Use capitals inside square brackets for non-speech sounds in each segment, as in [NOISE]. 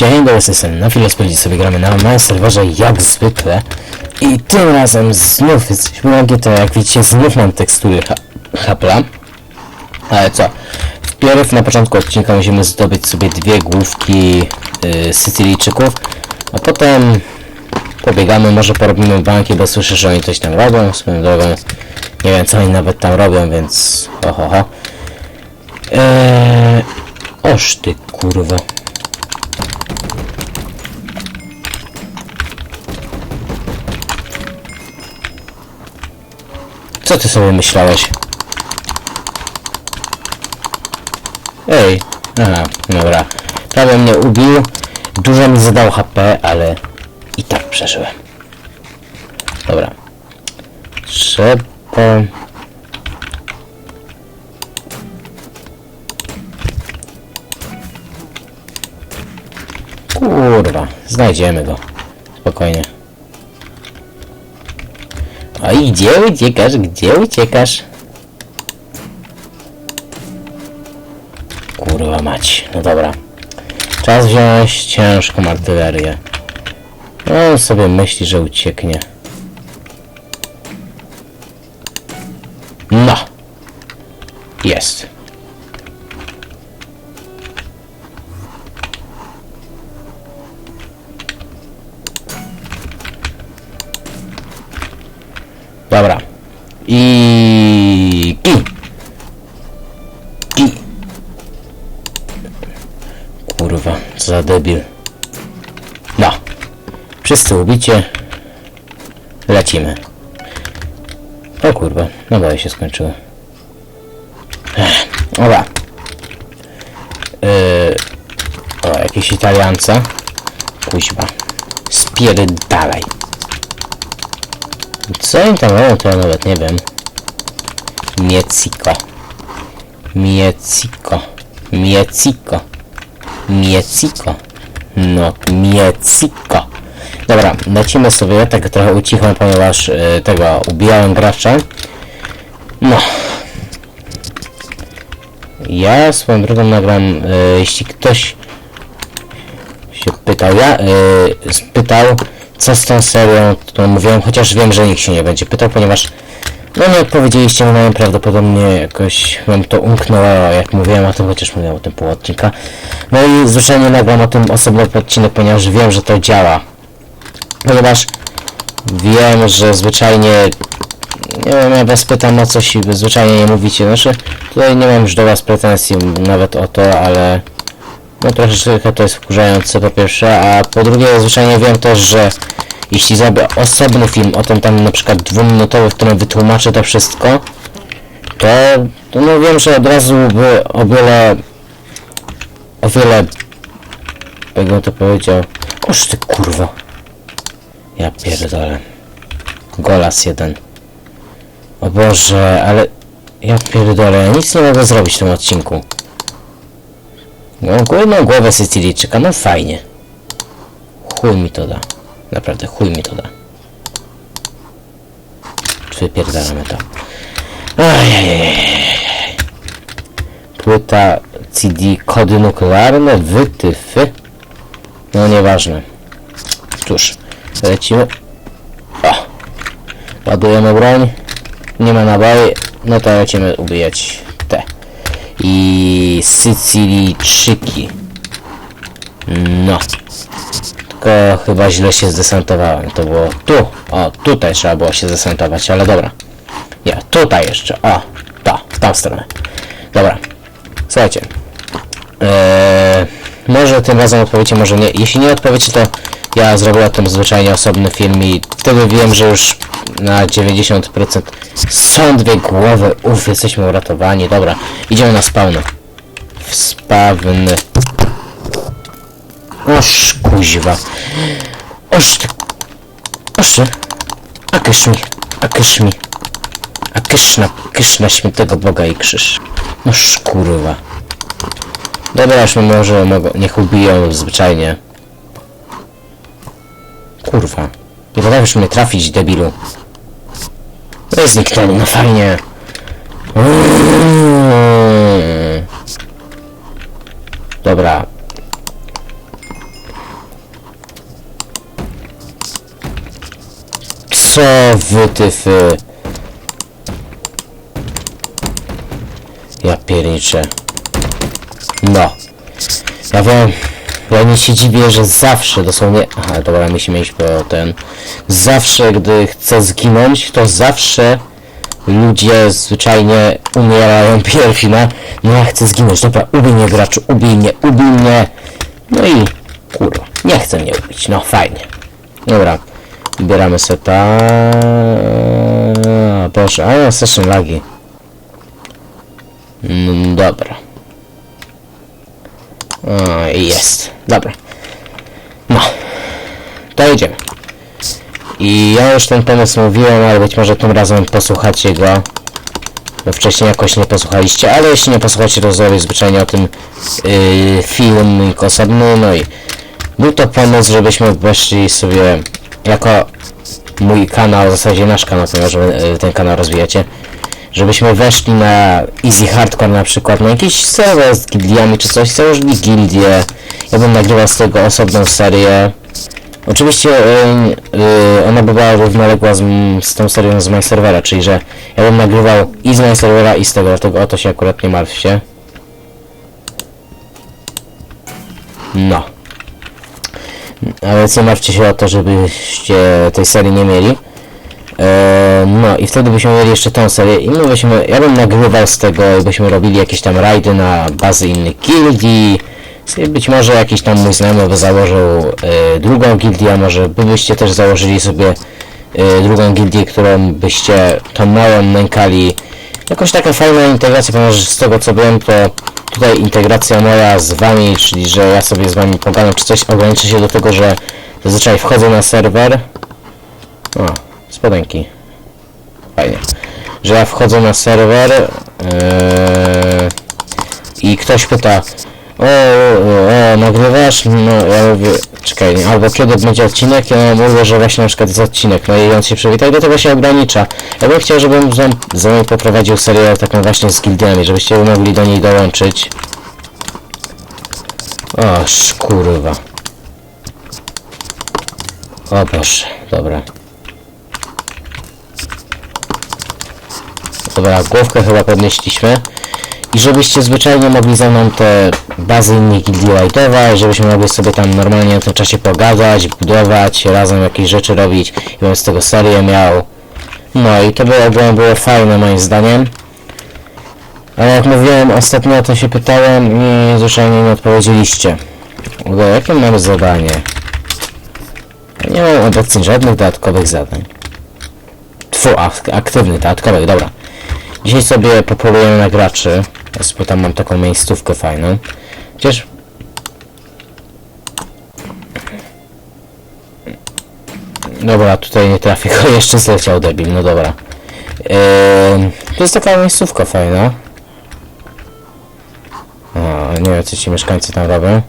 Dzień dobry, jestem na chwilę spędzić sobie gramy na małym serwerze jak zwykle. I tym razem znów jesteśmy na GT, jak widzicie znów mam tekstury ha hapla. Ale co, wpierw na początku odcinka musimy zdobyć sobie dwie główki yy, Sycylijczyków a potem pobiegamy, może porobimy banki, bo słyszę, że oni coś tam robią. Swoją drogą nie wiem co oni nawet tam robią, więc oho ho eee, oż ty kurwa Co ty sobie myślałeś? Ej, aha, dobra. Prawie mnie ubił, dużo mi zadał HP, ale i tak przeżyłem. Dobra. Trzeba... Kurwa, znajdziemy go. Spokojnie. Oj, gdzie uciekasz? Gdzie uciekasz? Kurwa mać. No dobra. Czas wziąć ciężką artylerię. No, on sobie myśli, że ucieknie. No. Jest. Debil. No. Wszyscy ubicie. Lecimy. O kurwa, naboje się skończyły. Ech, Dobra. Yy, o, jakieś Italianca. Kuźba. Spierdalaj. Co im tam robią, to ja nawet nie wiem. Mieciko. Mieciko. Mieciko. Mieciko. No, mieciko. Dobra, lecimy sobie, tak trochę ucichłem, ponieważ y, tego ubijałem gracza. No. Ja swoją drogą nagram, y, jeśli ktoś się pytał, ja y, spytał, co z tą serią, to mówiłem, chociaż wiem, że nikt się nie będzie pytał, ponieważ no nie odpowiedzieliście na prawdopodobnie jakoś wam to umknęło, jak mówiłem o tym, chociaż mówiłem o tym pół odcinka. No i zwyczajnie nagram o tym osobny odcinek, ponieważ wiem, że to działa. Ponieważ wiem, że zwyczajnie nie wiem, ja was pytam o coś i wy zwyczajnie nie mówicie. Znaczy, tutaj nie mam już do was pretensji nawet o to, ale no troszeczkę to jest wkurzające po pierwsze, a po drugie zwyczajnie wiem też, że jeśli zrobię osobny film o tym tam na przykład dwuminutowy, w którym wytłumaczę to wszystko, to, to no wiem, że od razu by o wiele o wiele jakbym to powiedział Oż ty kurwa ja pierdolę Golas jeden o Boże, ale ja pierdolę, ja nic nie mogę zrobić w tym odcinku no, główną głowę Sycylijczyka, no fajnie. Chuj mi to da. Naprawdę, chuj mi to da. Wypierdalamy to. Ajajajaj. Płyta CD, kody nuklearne, wytyfy. No nieważne. Cóż, lecimy. O! Ładujemy broń. Nie ma naboi. No to lecimy ubijać te i Sycylijczyki. No. Tylko chyba źle się zdesantowałem. To było tu. O, tutaj trzeba było się zdesantować, ale dobra. Nie, tutaj jeszcze. O, to, w tą stronę. Dobra. Słuchajcie. Eee, może tym razem odpowiecie, może nie. Jeśli nie odpowiecie, to ja zrobię o tym zwyczajnie osobny film i wtedy wiem, że już na 90% są dwie głowy. Uff, jesteśmy uratowani. Dobra, idziemy na spawny. W. Oż kuźwa. Oż ty. Oż ty. A kysz mi. A kysz mi. A kysz na, kysz na świętego Boga i krzyż. Noż kurwa. Dobra, już może mogą, niech ubiją zwyczajnie. Kurwa. Nie potrafisz mnie trafić, debilu. No i zniknęli, no fajnie. Dobra. Co wy tyfy? Ja pierniczę. No. Ja wiem, ja nie się dziwię, że zawsze, dosłownie, aha, dobra, musimy iść po ten, zawsze, gdy chcę zginąć, to zawsze ludzie zwyczajnie umierają [LAUGHS] pierwsi, no, no ja chcę zginąć, dobra, ubij mnie graczu, ubij mnie, ubij mnie, no i, kurwa, nie chcę mnie ubić, no fajnie, dobra, wybieramy seta, proszę, a ja session lagi, mm, dobra, o, jest. Dobra. No. To jedziemy. I ja już ten pomysł mówiłem, ale być może tym razem posłuchacie go. Bo wcześniej jakoś nie posłuchaliście, ale jeśli nie posłuchacie, to zrobię zwyczajnie o tym yy, filmik osobny. No i był to pomysł, żebyśmy weszli sobie jako mój kanał, w zasadzie nasz kanał, ponieważ yy, ten kanał rozwijacie żebyśmy weszli na Easy Hardcore na przykład, na jakiś serwer z gildiami czy coś, założyli gildię, ja bym nagrywał z tego osobną serię. Oczywiście y, y, ona by była równoległa z, z tą serią z My Servera, czyli że ja bym nagrywał i z My Servera i z tego, dlatego o to się akurat nie martwcie. No. Ale co martwcie się o to, żebyście tej serii nie mieli. Eee, no i wtedy byśmy mieli jeszcze tą serię i my byśmy, ja bym nagrywał z tego byśmy robili jakieś tam rajdy na bazy innych gildii. Być może jakiś tam mój znajomy by założył e, drugą gildię, a może wy byście też założyli sobie e, drugą gildię, którą byście tą małą nękali. Jakoś taka fajna integracja, ponieważ z tego co wiem, to tutaj integracja moja z wami, czyli że ja sobie z wami pogadam czy coś, ograniczy się do tego, że zazwyczaj wchodzę na serwer. O, spodenki. Fajnie. Że ja wchodzę na serwer yy, i ktoś pyta o, o, o, nagrywasz? No ja mówię, czekaj, albo kiedy będzie odcinek? Ja mówię, że właśnie na przykład jest odcinek, no i on się przywita i do tego się ogranicza. Ja bym chciał, żebym za, za mną poprowadził serię taką właśnie z gildiami, żebyście mogli do niej dołączyć. O, szkurwa. O Boże, dobra. Dobra, główkę chyba podnieśliśmy. I żebyście zwyczajnie mogli ze mną te bazy innych gildii lightować, żebyśmy mogli sobie tam normalnie w tym czasie pogadać, budować, razem jakieś rzeczy robić i bym z tego serię miał. No i to było, było fajne moim zdaniem. Ale jak mówiłem, ostatnio o to się pytałem i zwyczajnie nie odpowiedzieliście. Ogóle jakie mamy zadanie? Nie mam obecnie żadnych dodatkowych zadań. Tfu, ak- aktywnych, dodatkowych, dobra. Dzisiaj sobie popolujemy na graczy. Ja sobie tam mam taką miejscówkę fajną. Chociaż... Dobra, tutaj nie trafię, [LAUGHS] jeszcze zleciał debil, no dobra. Eee, to jest taka miejscówka fajna. O, nie wiem co ci mieszkańcy tam robią.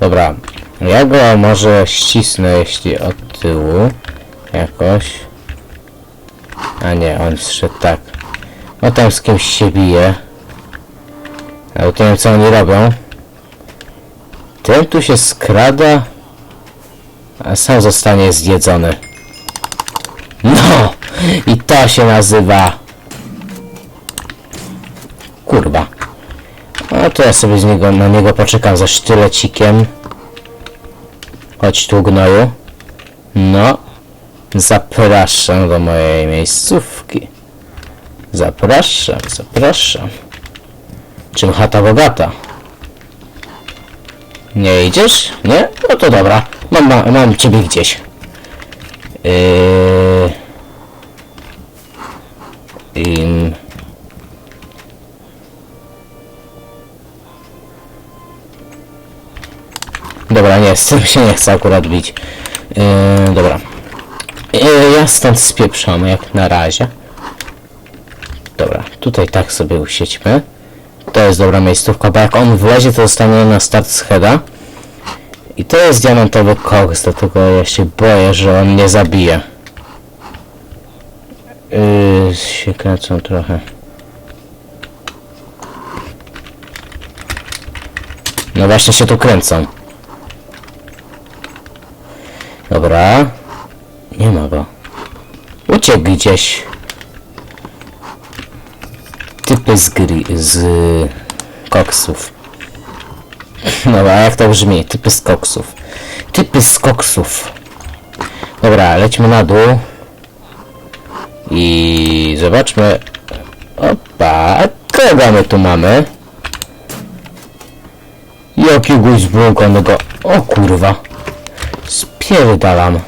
Dobra, ja go może ścisnę jeśli od tyłu jakoś. A nie, on zszedł tak. No tam z kimś się bije. To nie wiem co oni robią. Ten tu się skrada, a sam zostanie zjedzony. No! I to się nazywa... Kurwa. No to ja sobie z niego, na niego poczekam ze sztylecikiem. Chodź tu gnoju. No. Zapraszam do mojej miejscówki. Zapraszam, zapraszam. Czym chata bogata? Nie idziesz? Nie? No to dobra. Mam, mam, mam ciebie gdzieś. Yy... Im... Dobra, nie, z tym się nie chcę akurat bić. Yy, dobra. Yy, ja stąd spieprzam jak na razie. Dobra, tutaj tak sobie usiedźmy. To jest dobra miejscówka, bo jak on wlezie, to zostanie na start z heada. I to jest diamentowy koks, dlatego ja się boję, że on mnie zabije. Yy, się kręcą trochę. No właśnie się tu kręcą. Dobra. Nie ma go. Uciekł gdzieś. Typy z gry, z koksów. Dobra, jak to brzmi? Typy z koksów. Typy z koksów. Dobra, lećmy na dół. I zobaczmy. Opa, a kogo my tu mamy? Jakiegoś zbłąkanego. O kurwa. Spierdalam.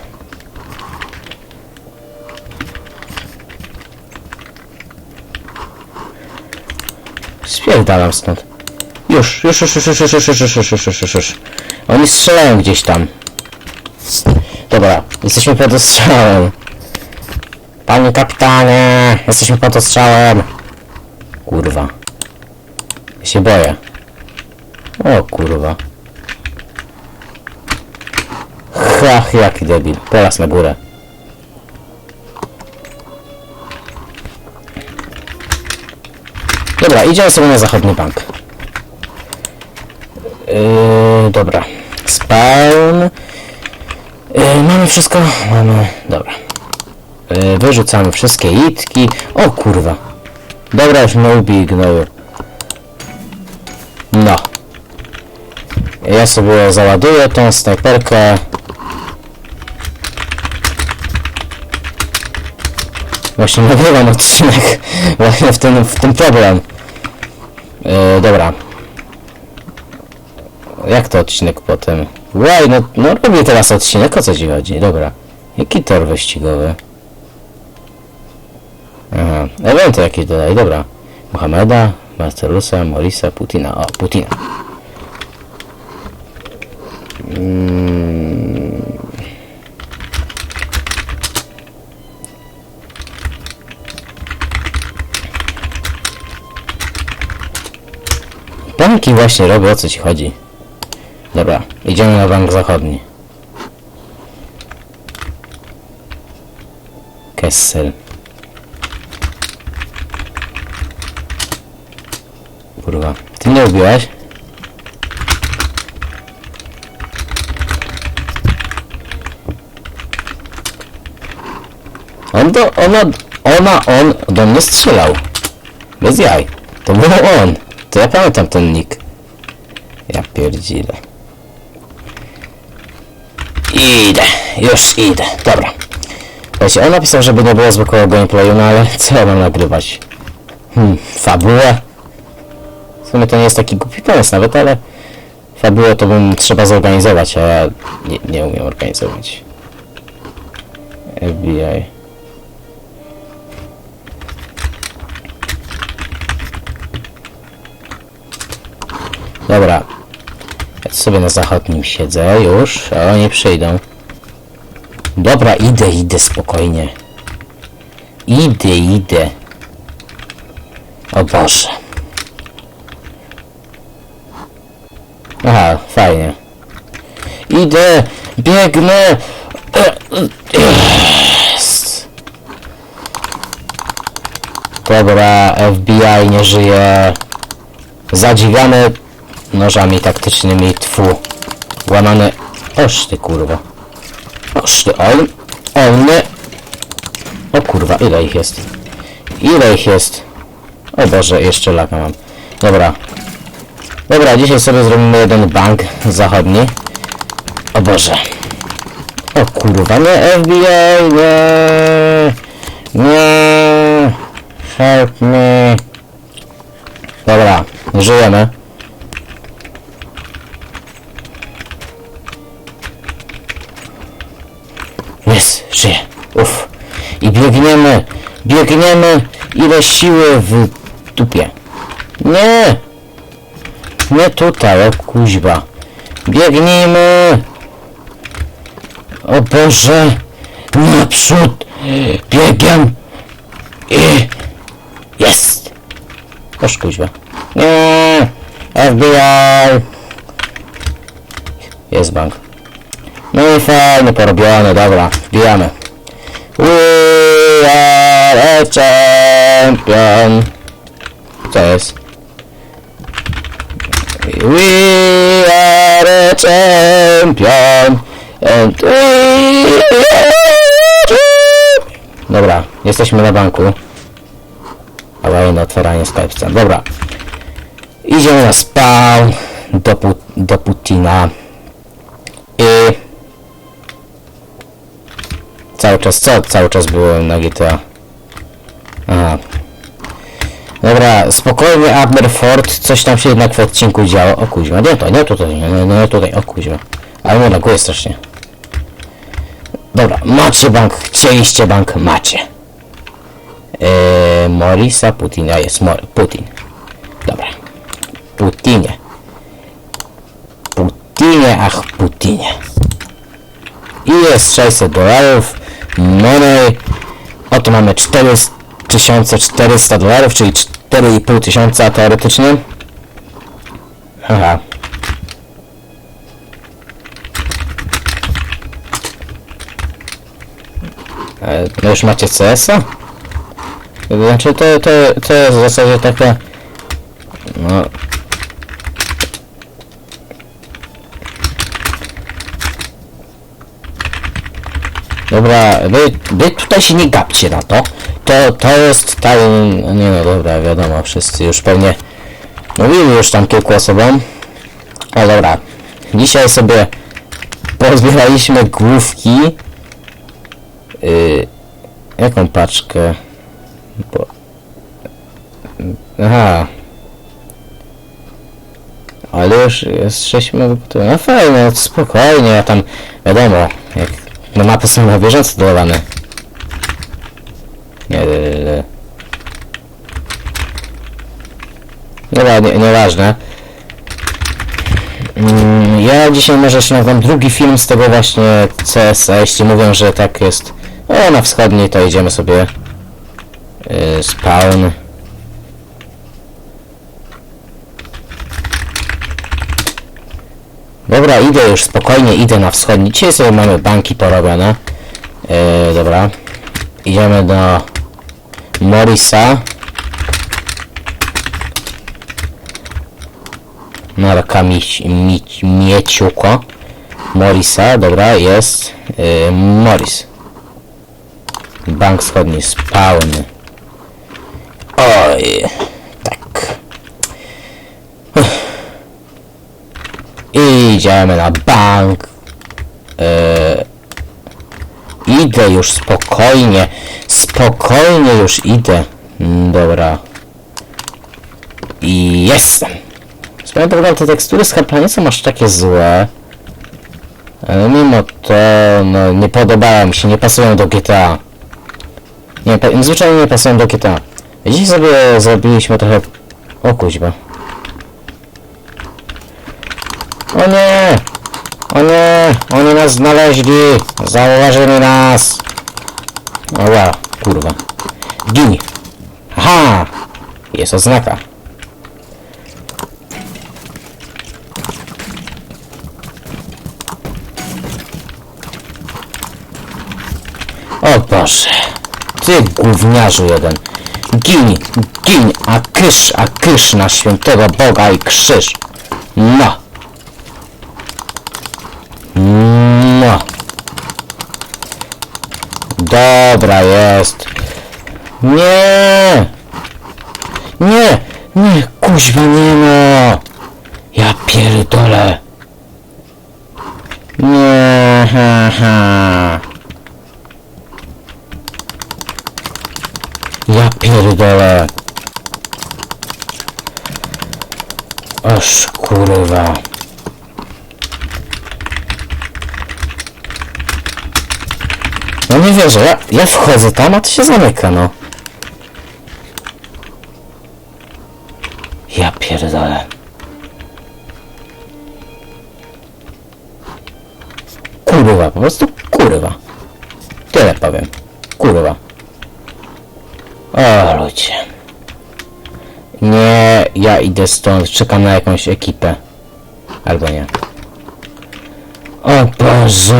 Spierdalam stąd. Już, już, już, już, już, już, już, już, już, już, już, już, już, już. Oni strzelają gdzieś tam. Dobra, jesteśmy pod ostrzałem. Panie kapitanie, jesteśmy pod ostrzałem. Kurwa. Ja się boję. O kurwa. Ach, jaki debil. Teraz na górę. Dobra, idziemy sobie na zachodni bank. Yy, dobra. Spawn. Yy, mamy wszystko? Mamy. Dobra. Yy, wyrzucamy wszystkie itki. O kurwa. Dobra, już no big no. No. Ja sobie załaduję tą snajperkę. Właśnie nagrywam odcinek. [LAUGHS] Właśnie w tym, w tym problem. Yy, dobra. Jak to odcinek potem? Łaj, no, no robię teraz odcinek, o co ci chodzi? Dobra. Jaki tor wyścigowy? Aha, eventy jakieś dodaj, dobra. Mohameda, Marcelusa, Morisa, Putina. O, Putina. Mm. Banki właśnie robię, o co ci chodzi? Dobra, idziemy na bank zachodni. Kessel. Kurwa, ty nie ubiłaś? On do, ona, ona, on do mnie strzelał. Bez jaj. To był on. To ja pamiętam ten nick. Ja pierdzile. Idę, już idę, dobra. Wiecie, on napisał, żeby nie było zwykłego gameplayu, no ale co ja mam nagrywać? Hmm, fabułę? W sumie to nie jest taki głupi pomysł nawet, ale fabułę to bym trzeba zorganizować, a ja nie, nie umiem organizować. FBI. Dobra. Ja sobie na zachodnim siedzę już, a oni przyjdą. Dobra, idę, idę spokojnie. Idę, idę. O Boże. Aha, fajnie. Idę, biegnę. Dobra, FBI nie żyje. Zadziwiany nożami taktycznymi, tfu. Łamany. Oż ty kurwa. Oż ty, on nie. O kurwa, ile ich jest? Ile ich jest? O Boże, jeszcze laka mam. Dobra. Dobra, dzisiaj sobie zrobimy jeden bank zachodni. O Boże. O kurwa, nie FBI, nie. Nie. Help me. Dobra, żyjemy. Jest, żyje. Uff. I biegniemy, biegniemy. Ile siły w dupie. Nie. Nie tutaj, o kuźba. Biegnijmy. O Boże. Naprzód. Biegiem. I... Jest. Oż kuźba. Nie. FBI. Jest bank. No i fajnie porobione, dobra, wbijamy. We a champion. Co jest? We are champion. And we Dobra, jesteśmy na banku. Awaryjne otwieranie Skype'a. Dobra. Idziemy na spawn do, Pu do Putina. I... Cały czas, co? Cały czas byłem na GTA. Aha. Dobra, spokojnie Aberford, coś tam się jednak w odcinku działo. O kuźma, nie to, nie tutaj, nie, nie, nie tutaj, o kuźma. Ale mnie laguje strasznie. Dobra, macie bank, chcieliście bank, macie. Eee, Morisa Putina jest Mor Putin. Dobra. Putinie. Putinie, ach Putinie. I jest 600 dolarów. Money. Oto mamy 4400 dolarów, czyli 4,5 tysiąca teoretycznie. Haha. E, No już macie CS-a? Znaczy to, to, to jest w zasadzie taka... No... Dobra, wy, wy tutaj się nie gapcie na to. To, to jest ta... Nie no dobra, wiadomo, wszyscy już pewnie... Mówili już tam kilku osobom. O dobra, dzisiaj sobie pozbieraliśmy główki. Yy, jaką paczkę? Bo... Aha. Ale już jest 6 minut. No fajnie, no spokojnie, ja tam wiadomo, jak no mapy są na bieżąco dodawane. Nie, nie, nie, nie, nieważne. Mm, Ja dzisiaj może jeszcze nagram drugi film z tego właśnie CS, jeśli mówią, że tak jest o, na wschodniej, to idziemy sobie yy, spawn. Dobra, idę już spokojnie, idę na wschodni. Dzisiaj sobie mamy banki porobione. Yy, dobra. Idziemy do Morisa. Marka Mić, Mić, Mieciuko. Morisa, dobra, jest yy, Morris. Bank Wschodni, spawn. Oj, tak. Idziemy na bank. Yy, idę już spokojnie. Spokojnie już idę. Mm, Dobra. I jestem. Swoją te tekstury z nie są aż takie złe. Ale mimo to, no, nie podobają mi się, nie pasują do GTA. Nie, zwyczajnie nie pasują do GTA. Dziś sobie zrobiliśmy trochę... O kuźba. O nie! O nie! Oni nas znaleźli! Zauważyli nas! Oła, kurwa. Gin! Aha! Jest oznaka. O Boże! Ty gówniarzu jeden! Gin! Gin! A kysz! A kysz na świętego Boga i krzyż! No! Dobra jest! Nie! Nie! Nie! Kuźwa nie no! Ja pierdolę! Nie! Ha, ha. Ja pierdolę. Aż kurwa. Nie wierzę, ja, ja wchodzę tam, a to się zamyka, no. Ja pierdolę. Kurwa, po prostu kurwa. Tyle powiem. Kurwa. O ludzie. Nie, ja idę stąd, czekam na jakąś ekipę. Albo nie. O Boże!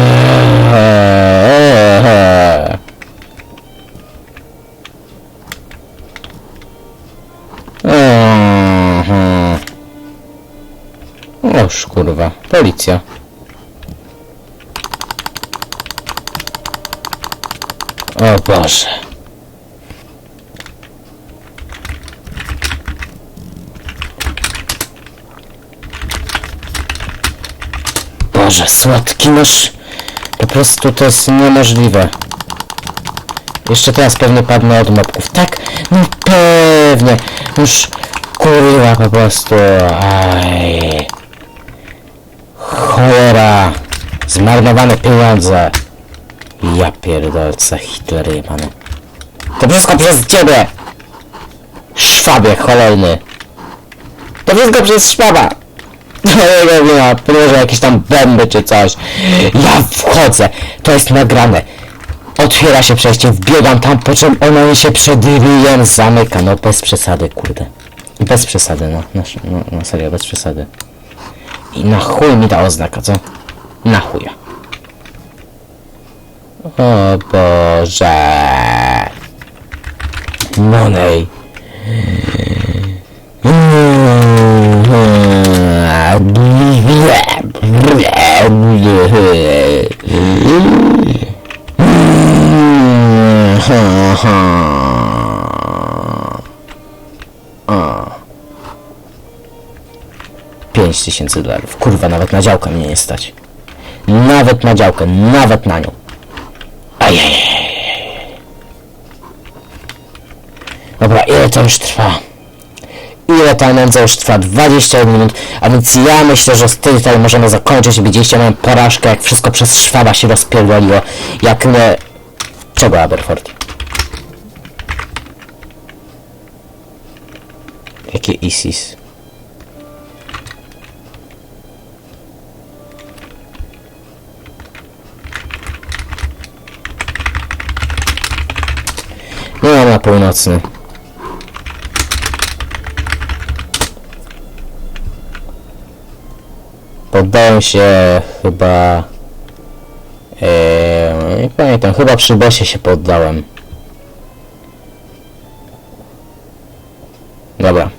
Oż kurwa, policja. O Boże. Boże, słodki nóż. Po prostu to jest niemożliwe. Jeszcze teraz pewnie padnę od mopków. Tak, no pewnie. Już kurwa po prostu. Aj. Cholera. Zmarnowane pieniądze. Ja pierdolce, Hitler jebany. To wszystko przez ciebie! Szwabie cholerny. To wszystko przez szwaba. Mojego wina, proszę jakieś tam bomby czy coś. Ja wchodzę, to jest nagrane. Otwiera się przejście, wbiegam tam, po czym ona mi się przed ryjem zamyka. No bez przesady, kurde. Bez przesady, no. No, no, no serio, bez przesady. I na chuj mi ta oznaka, co? Na chuja. O Boże. Monej. Tysięcy dolarów. Kurwa, nawet na działkę mnie nie stać. Nawet na działkę, nawet na nią. Ajajaj. Dobra, ile to już trwa? Ile ta nędza już trwa? 21 minut, a więc ja myślę, że z tym tutaj możemy zakończyć. Widzieliście moją porażkę, jak wszystko przez szwaba się rozpierdoliło. Jak my... Czego Aberford? Jakie ISIS? Na. Poddałem się chyba... Eee, nie pamiętam, chyba przy bosie się poddałem. Dobra.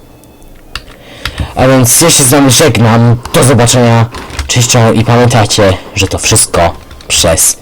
A więc ja się z wami żegnam. Do zobaczenia. Cześć i pamiętajcie, że to wszystko przez